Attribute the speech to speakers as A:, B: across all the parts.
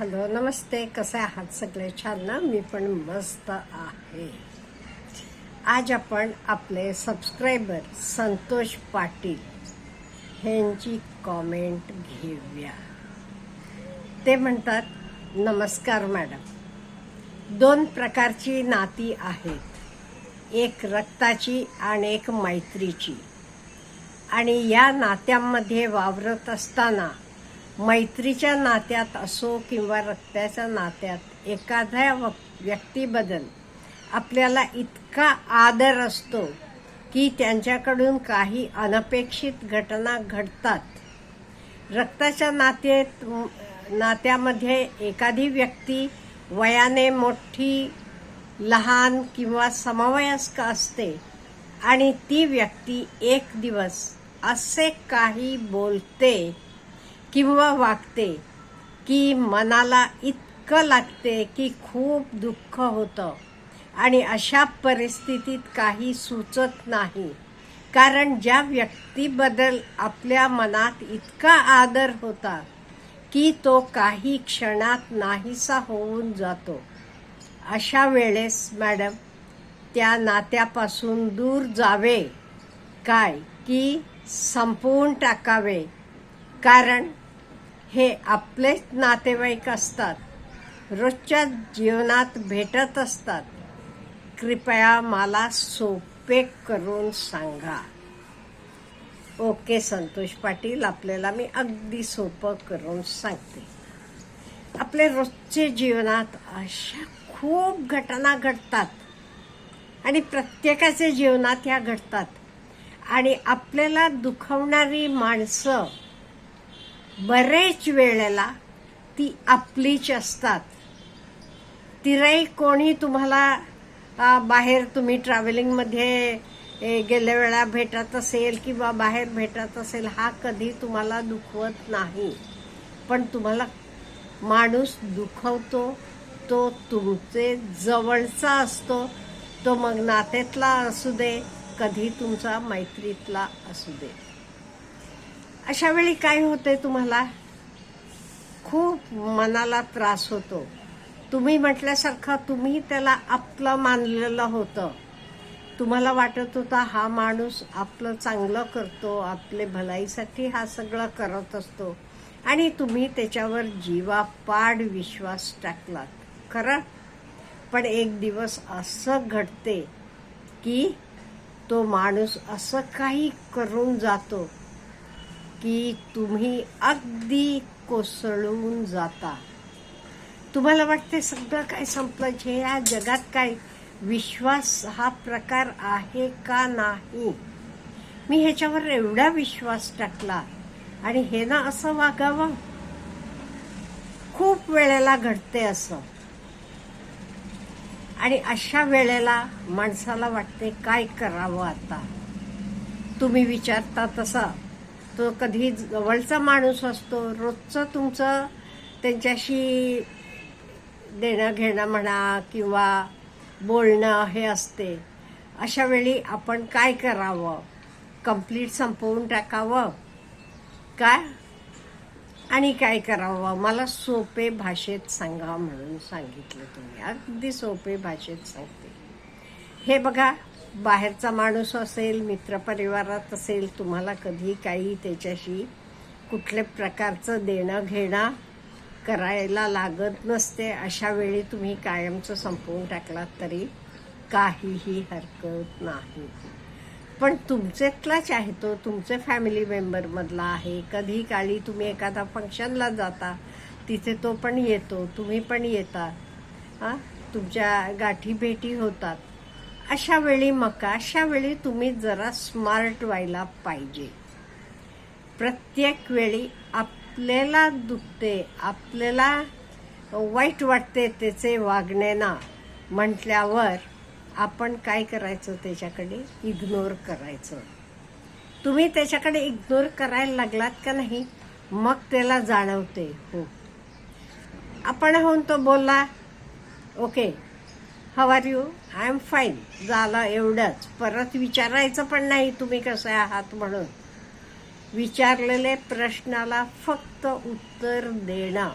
A: Hello नमस्ते. कसे आहात सगळे? छान ना? मी पण मस्त आहे. आज आपण आपले सबस्क्रायबर संतोष पाटील ह्यांची कॉमेंट घेऊया. ते म्हणतात नमस्कार मॅडम दोन प्रकारची नाती आहेत. एक रक्ताची आणि एक मैत्रीची. आणि या नात्यांमध्ये वावरत असताना मैत्रीच्या नात्यात असो किंवा रक्ताच्या नात्यात एखाद्या व- व्यक्तीबद्दल आपल्याला इतका आदर असतो की त्यांच्याकडून काही अनपेक्षित घटना घडतात. रक्ताच्या नात्यात नात्यामध्ये एखादी व्यक्ती वयाने मोठी लहान किंवा समवयस्क असते आणि ती व्यक्ती एक दिवस असे काही बोलते किंवा वागते की मनाला इतकं लागते की खूप दुःख होतं. आणि अशा परिस्थितीत काही सुचत नाही. कारण ज्या व्यक्तीबद्दल आपल्या मनात इतका आदर होता की तो काही क्षणात नाहीसा होऊन जातो. अशा वेळेस मॅडम त्या नात्यापासून दूर जावे. काय? की संपवून टाकावे. कारण हे आपलेच नातेवाईक असतात. रोजच्या जीवनात भेटत असतात. कृपया मला सोपे करून सांगा. ओके संतोष पाटील आपल्याला मी अगदी सोपं करून सांगते. आपले रोजचे जीवनात अशा खूप घटना घडतात. आणि प्रत्येकाच्या जीवनात ह्या घडतात. आणि आपल्याला दुखवणारी माणसं बरेच वेळेला ती आपलीच असतात. तिराई कोणी तुम्हाला बाहेर तुम्ही ट्रॅव्हलिंगमध्ये गेल्या वेळा भेटत असेल किंवा बाहेर भेटत असेल हा कधी तुम्हाला दुखवत नाही. पण तुम्हाला माणूस दुखवतो तो तुमचे जवळचा असतो तो मग नात्यातला असू दे कधी तुमचा मैत्रीतला असू दे. अशा वेळी काय होते तुम्हाला? खूप मनाला त्रास होतो. तुम्ही म्हटल्यासारखं तुम्ही त्याला आपलं मानलेलं होतं. तुम्हाला वाटत होता हा माणूस आपलं चांगलं करतो आपले भलाईसाठी हा सगळं करत असतो. आणि तुम्ही त्याच्यावर जीवापाड विश्वास टाकलात. खरं? पण एक दिवस असं घडते की तो माणूस असं काही करून जातो. की तुम्ही अगदी कोसळून जाता. तुम्हाला वाटते सगळं काय संपलं? जे या जगात काय विश्वास हा प्रकार आहे का नाही? मी ह्याच्यावर एवढा विश्वास टाकला. आणि हे ना असं वागावं. खूप वेळेला घडते असं. आणि अशा वेळेला माणसाला वाटते काय करावं आता? तुम्ही विचारता तसा. तो कधी जवळचा माणूस असतो रोजचं तुमचं त्यांच्याशी देणं घेणं म्हणा किंवा बोलणं हे असते. अशा वेळी आपण काय करावं? कंप्लीट संपवून टाकावं? काय? आणि काय करावं? मला सोपे भाषेत सांगा म्हणून सांगितलं तुम्ही. अगदी सोपे भाषेत सांगते. हे बघा बाहेरचा माणूस असेल मित्रपरिवारात असेल तुम्हाला कधी काही त्याच्याशी कुठल्या प्रकारचं देणं घेणं करायला लागत नसते अशा वेळी तुम्ही कायमचं संपवून टाकलात तरी काहीही हरकत नाही. पण तुमच्यातलाच आहे तो तुमचे फॅमिली मेंबरमधला आहे. कधी काळी तुम्ही एखादा फंक्शनला जाता तिथे तो पण येतो तुम्ही पण येता. हां? तुमच्या गाठी भेटी होतात. अशा वेळी मका अशा वेळी तुम्ही जरा स्मार्ट व्हायला पाहिजे. प्रत्येक वेळी आपल्याला दुखते आपल्याला वाईट वाटते त्याचे वागणे म्हटल्यावर आपण काय करायचं त्याच्याकडे? इग्नोर करायचं. तुम्ही त्याच्याकडे इग्नोर करायला लागलात का नाही? मग त्याला जाणवते. हो. आपण होऊन तो बोलला okay how are you I am fine झालं एवढंच. परत विचारायचं पण नाही तुम्ही कसे आहात म्हणून. विचारलेले प्रश्नाला फक्त उत्तर देणं.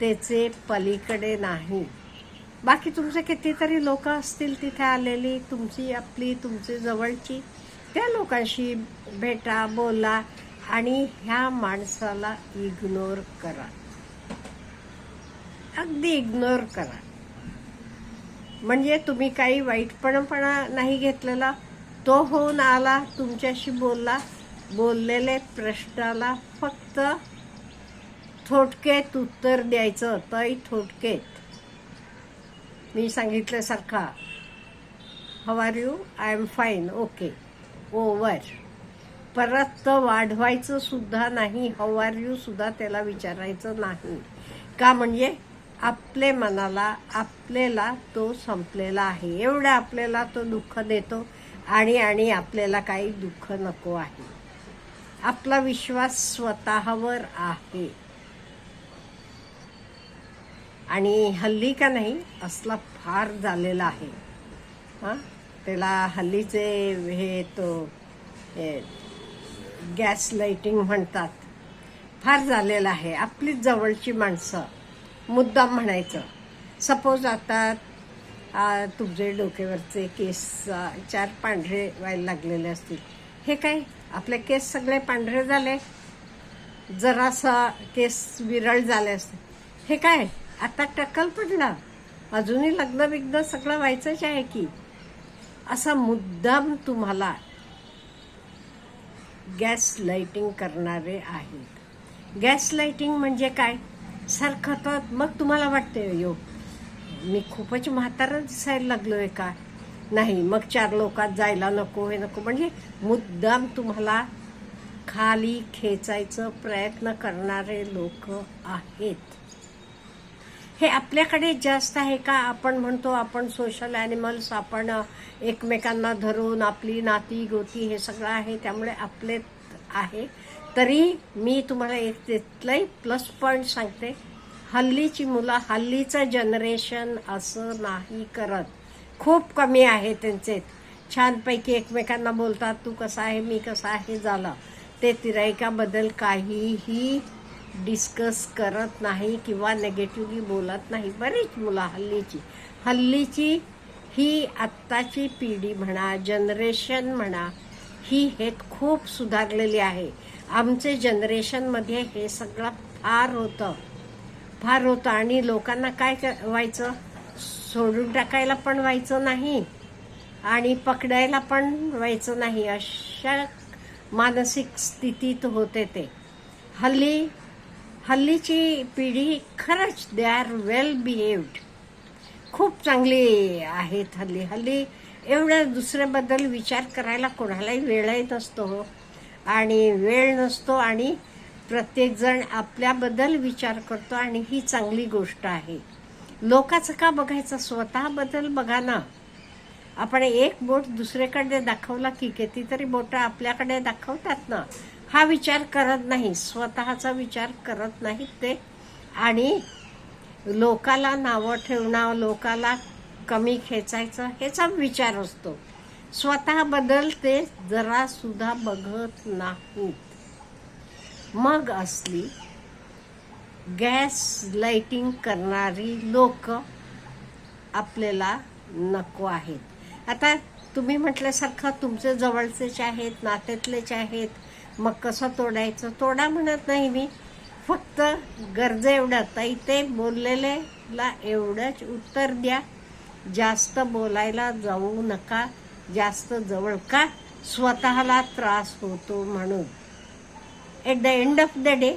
A: त्याचे पलीकडे नाही. बाकी तुमचे कितीतरी लोक असतील तिथे आलेली तुमची आपली तुमची जवळची त्या लोकांशी भेटा बोला आणि ह्या माणसाला इग्नोर करा. अगदी इग्नोर करा. म्हणजे तुम्ही काही वाईटपणपणा नाही घेतलेला तो होऊन आला तुमच्याशी बोलला बोललेले प्रश्नाला फक्त थोटकेत उत्तर द्यायचं तई थोटकेत. मी सांगितल्यासारखा. How are you I am fine okay over परत तर वाढवायचं सुद्धा नाही. हवार आर यू सुद्धा त्याला विचारायचं नाही. का म्हणजे? आपले मनाला आपल्याला तो संपलेला आहे. एवढा आपल्याला तो दुःख देतो आणि आणि आपल्याला काही दुःख नको आहे. आपला विश्वास स्वतःवर आहे. आणि हल्ली का नाही असला फार झालेला आहे. हां? त्याला हल्लीचे हे तो हे गॅस लाईटिंग म्हणतात. फार झालेलं आहे. आपलीच जवळची माणसं. मुद्दाम म्हणायचं. सपोज आता तुमचे डोक्यावरचे केस चार पांढरे व्हायला लागलेले असतील. हे काय? आपले केस सगळे पांढरे झाले? जरासा केस विरळ झाले असते. हे काय? आता टक्कल पडला अजूनही लग्न बिग्न सगळं व्हायचंच आहे की. असा मुद्दाम तुम्हाला गॅस लाइटिंग करणारे आहेत. गॅस लाइटिंग म्हणजे काय? सारखं तर मग तुम्हाला वाटते योग मी खूपच म्हातारा दिसायला लागलो आहे का? नाही मग चार लोकात जायला नको हे नको. म्हणजे मुद्दाम तुम्हाला खाली खेचायचं प्रयत्न करणारे लोक आहेत. हे आपल्याकडे जास्त आहे का? आपण म्हणतो आपण सोशल ॲनिमल्स आपण एकमेकांना धरून आपली नाती गोती हे सगळं आहे त्यामुळे आपले आहे. तरी मी तुम्हाला एक तिथलंही प्लस पॉईंट सांगते. हल्लीची मुलं हल्लीचं जनरेशन असं नाही करत. खूप कमी आहे त्यांचे. छानपैकी एकमेकांना बोलतात तू कसा आहे? मी कसा आहे? झालं. ते तिरायकाबद्दल काहीही डिस्कस करत नाही किंवा नेगेटिव्हली बोलत नाही. बरीच मुलं हल्लीची. हल्लीची ही आत्ताची पिढी म्हणा जनरेशन म्हणा ही हे खूप सुधारलेली आहे. आमचे जनरेशनमध्ये हे सगळं फार होतं. फार होतं. आणि लोकांना काय क- व्हायचं? सोडून टाकायला पण व्हायचं नाही. आणि पकडायला पण व्हायचं नाही. अशा मानसिक स्थितीत होते ते. हल्ली हल्लीची पिढी खरंच दे आर वेल बिहेव्ड खूप चांगली आहेत हल्ली. हल्ली एवढं दुसऱ्याबद्दल विचार करायला कोणालाही वेळही नसतो. हो आणि वेळ नसतो आणि प्रत्येकजण आपल्याबद्दल विचार करतो आणि ही चांगली गोष्ट आहे. लोकाचं का बघायचं? स्वतःबद्दल बघा ना. आपण एक बोट दुसरेकडे दाखवला की कितीतरी बोटं आपल्याकडे दाखवतात ना. हा विचार करत नाही. स्वतःचा विचार करत नाहीत ते. आणि लोकाला नावं ठेवणं लोकाला कमी खेचायचं ह्याचा विचार असतो. स्वतःबद्दल ते जरासुद्धा बघत नाहीत मग असली गॅस लाइटिंग करणारी लोक आपल्याला नको आहेत. आता तुम्ही म्हटल्यासारखं तुमचे जवळचेच आहेत नात्यातलेच आहेत मग कसं तोडायचं? तोडा म्हणत नाही मी. फक्त गरजे एवढं. ताई ते बोललेलेला एवढंच उत्तर द्या. जास्त बोलायला जाऊ नका. जास्त जवळ का स्वतःला त्रास होतो म्हणून. At the end of the day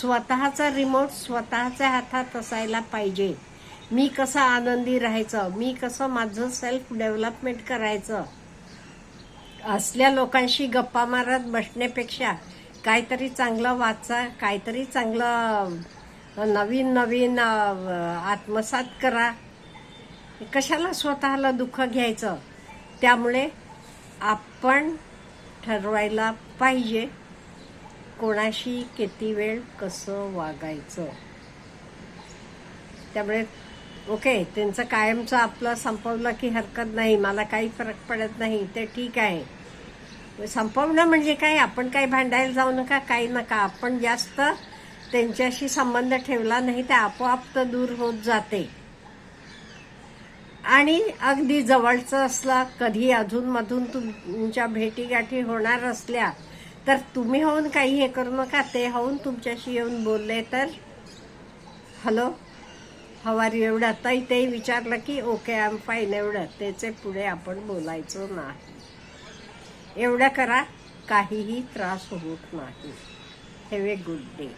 A: स्वतःचा रिमोट स्वतःच्या हातात असायला पाहिजे. मी कसं आनंदी राहायचं? मी कसं माझं सेल्फ डेव्हलपमेंट करायचं? असल्या लोकांशी गप्पा मारत बसण्यापेक्षा काहीतरी चांगलं वाचा काहीतरी चांगलं नवीन नवीन आत्मसात करा. कशाला स्वतःला दुःख घ्यायचं? त्यामुळे आपण ठरवायला पाहिजे कोणाशी किती वेळ कसं वागायचं. त्यामुळे ओके त्यांचं कायमचं आपलं संपवलं की हरकत नाही मला काही फरक पडत नाही ते ठीक आहे. संपवणं म्हणजे काय? आपण काही भांडायला जाऊ नका काही नका. आपण जास्त त्यांच्याशी संबंध ठेवला नाही ते आपोआप तर दूर होत जाते. आणि अगदी जवळचं असला कधी अधूनमधून तुमच्या भेटीगाठी होणार असल्या तर तुम्ही होऊन काही हे करू नका ते होऊन तुमच्याशी येऊन बोलले तर हॅलो हवार एवढं. ताई ते विचारलं की ओके आय एम फाईन एवढं. त्याचे पुढे आपण बोलायचो नाही. एवढं करा काहीही त्रास होत नाही. Have a good day